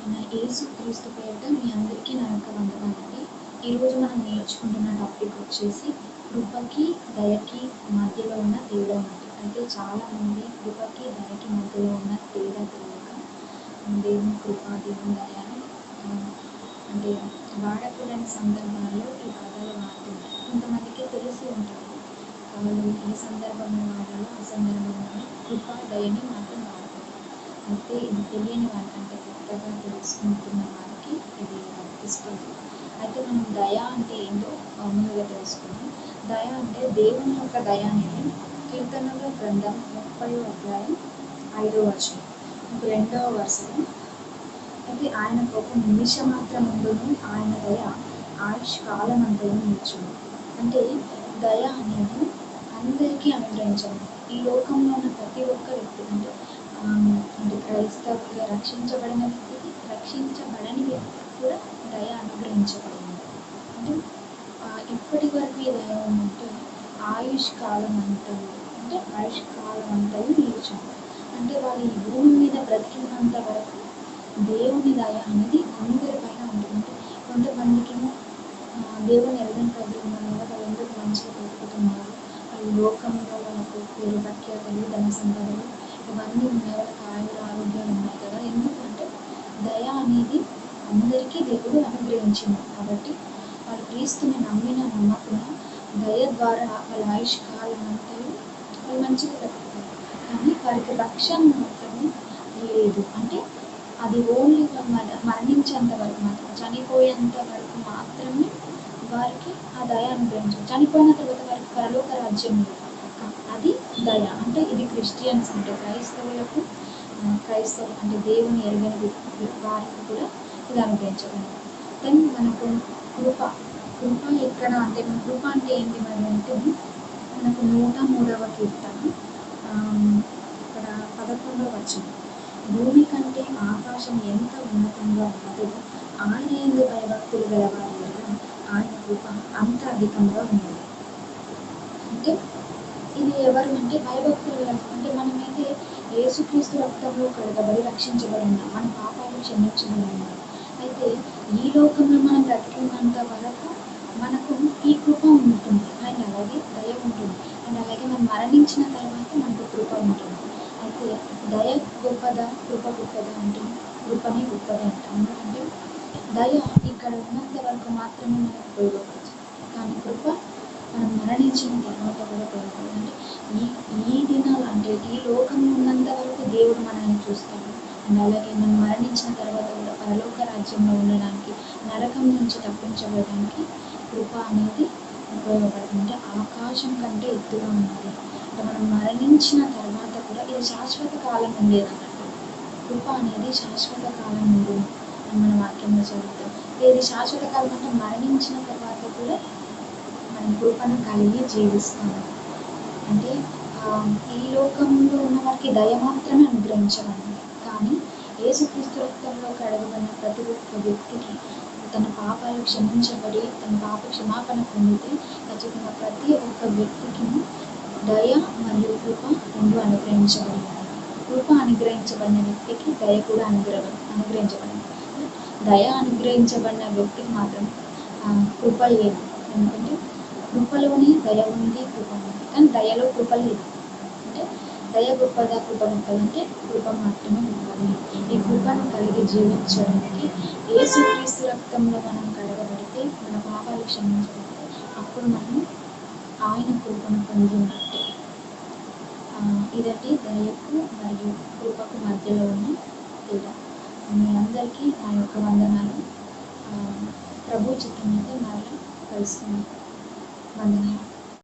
ప్రభువైన యేసు క్రీస్తు పేరిట మీ అందరికీ నా యొక్క వందనాలండి. ఈరోజు మనం నేర్చుకుంటున్న టాపిక్ వచ్చేసి కృపకి దయకి మధ్యలో ఉన్న తేడా ఉంది అంటే చాలామంది కృపకి దయకి మధ్యలో ఉన్న తేడా తెలియక దేవుని కృప దేవుని దయ అంటే వాడకూడని సందర్భాల్లో ఈ పదాలు వాడుతుంటారు. కొంతమందికి తెలిసి ఉంటుంది. వాళ్ళు ఏ సందర్భంలో వాడాలో ఆ సందర్భంలో కృప దయని అయితే ఇది తెలియని వాళ్ళకంటే కొత్తగా తెలుసుకుంటున్న వారికి ఇది వర్తిస్తుంది అయితే మనం దయ అంటే ఏంటో ముందుగా తెలుసుకుందాం. దయ అంటే దేవుని యొక్క దయ అనేది కీర్తనల గ్రంథం ముప్పై అధ్యాయం ఐదో వర్షం రెండవ వర్షం అయితే ఆయన ఒక నిమిషం మాత్రం ఉండును ఆయన దయ ఆయుష్ కాలం అంతా నిల్చుంది అంటే దయ అనేది అందరికీ అనుగ్రహించండి ఈ లోకంలో ఉన్న ప్రతి ఒక్క వ్యక్తి అంటే ఆ, రక్షించబడిన వ్యక్తికి రక్షించబడని వ్యక్తికి కూడా దయ అనుగ్రహించబడింది. అంటే ఇప్పటి వరకు ఈ దయ ఉంటే ఆయుష్ కాలం అంటూ అంటే ఆయుష్ కాలం అంతలు నిలిచింది. అంటే వాళ్ళు ఈ భూమి మీద బ్రతికినంత వరకు దేవుని దయ అనేది అందరిపైన ఉంటుంది. అంటే కొంతమందికి దేవుని ఎరగని ప్రజలు ఉన్నారు వాళ్ళు ఎందుకు మంచిగా బ్రతుకుతున్నారు? వాళ్ళు లోకంలో వాళ్ళకు పేరు ప్రఖ్యాతలు ధన సంపదలు ఇవన్నీ ఉన్నాయి వాళ్ళకి ఆయుర ఆరోగ్యాలు ఉన్నాయి కదా. ఎందుకంటే దయ అనేది అందరికీ దేవుడు అనుగ్రహించింది. కాబట్టి వాళ్ళు క్రీస్తుని నమ్మిన నమ్మకం దయ ద్వారా వాళ్ళ ఆయుష్ కాలం అంతా వాళ్ళు మంచిగా బ్రతుకుతారు. కానీ వారికి రక్షణ మాత్రమే లేదు. అంటే అది ఓన్లీ మరణించేంత వరకు మాత్రం చనిపోయేంత వరకు మాత్రమే వారికి ఆ దయ అనుగ్రహించారు చనిపోయిన తర్వాత వారికి పరలోక రాజ్యం లేదు. అది దయ. అంటే ఇది క్రిస్టియన్స్ అంటే క్రైస్తవులకు క్రైస్తవ క్రైస్తవులు అంటే దేవుని ఎరగని వారికి కూడా ఇది అనుగ్రహించబడింది. దెన్ మనకు కృప. కృప ఎక్కడ అంటే మన కృప అంటే ఏంటి మరి అంటే మనకు నూట మూడవ కీర్తన ఇక్కడ పదకొండవ వచ్చింది భూమి కంటే ఆకాశం ఎంత ఉన్నతంగా ఉన్నదో ఆయన ఎందు భయభక్తులు గలవారి ఎడల ఆయన కృప అంత అధికంగా ఉన్నది. అంటే ఇది ఎవరు అంటే భయభక్తులు అంటే. మనమైతే యేసుక్రీస్తు రక్తంలో కడగబడి రక్షించబడి ఉన్నాం మన పాపాలు క్షమించబడి ఉన్నాం అయితే ఈ లోకంలో మనం బ్రతికినంత వరకు మనకు ఈ కృప ఉంటుంది. అండ్ అలాగే దయ ఉంటుంది. అండ్ అలాగే మనం మరణించిన తర్వాత మనకు కృప ఉంటుంది. అయితే దయ గొప్పదా? కృప గొప్పదా అంటే కృపని గొప్పది అంటాం. ఎందుకంటే దయ ఇక్కడ ఉన్నంత వరకు మాత్రమే మనకు ఉపయోగపడుతుంది కానీ కృప మనం మరణించిన తర్వాత కూడా ఉపయోగపడుతుంది ఈ ఈ దినాలు అంటే ఈ లోకంలో ఉన్నంత వరకు దేవుడు మనల్ని చూస్తాడు. అండ్ అలాగే మనం మరణించిన తర్వాత కూడా పరలోక రాజ్యంలో ఉండడానికి నరకం నుంచి తప్పించబడడానికి కృప అనేది ఉపయోగపడుతుంది. ఆకాశం కంటే ఎత్తుగా ఉన్నది అంటే మనం మరణించిన తర్వాత కూడా ఇది శాశ్వత కాలం ఉండేది అన్నట్టు కృప అనేది శాశ్వత కాలం ఉంటుంది అని మన వాక్యంలో చదువుతాం ఇది శాశ్వత కాలం అంటే మరణించిన తర్వాత కూడా మనం కలిగి జీవిస్తాము. అంటే ఈ లోకంలో ఉన్న వారికి దయ మాత్రమే అనుగ్రహించబడింది. కానీ యేసుక్రీస్తు రక్తంలో కడగబడిన ప్రతి ఒక్క వ్యక్తికి తన పాపాలు క్షమించబడి తన పాప క్షమాపణ పొందితే ఖచ్చితంగా ప్రతి ఒక్క వ్యక్తికి దయ మరియు కృప రెండు అనుగ్రహించబడినాయి కృప అనుగ్రహించబడిన వ్యక్తికి దయ కూడా అనుగ్రహ అనుగ్రహించబడింది. దయ అనుగ్రహించబడిన వ్యక్తికి మాత్రం కృప లేదు. ఎందుకంటే కృపలోనే దయ ఉంది కృప. ఉంది కానీ దయలో కృప లేదు. అంటే దయ గొప్పదా కృప ఉంటుందంటే అంటే కృప మాత్రమే ఉంటుంది ఈ కృపను కలిగి జీవించడానికి యేసుక్రీస్తు రక్తంలో మనం కడగబడితే మన పాపాలు క్షమించబడితే అప్పుడు మనం ఆయన కృపను పొంది ఉన్నట్టే. ఇదంటే దయకు మరియు కృపకు మధ్యలో ఉన్న తేడా. మీ అందరికీ నా యొక్క వందనాలు. ప్రభు చిత్రం అయితే మరలా కలుసుకుందాం వందనాలు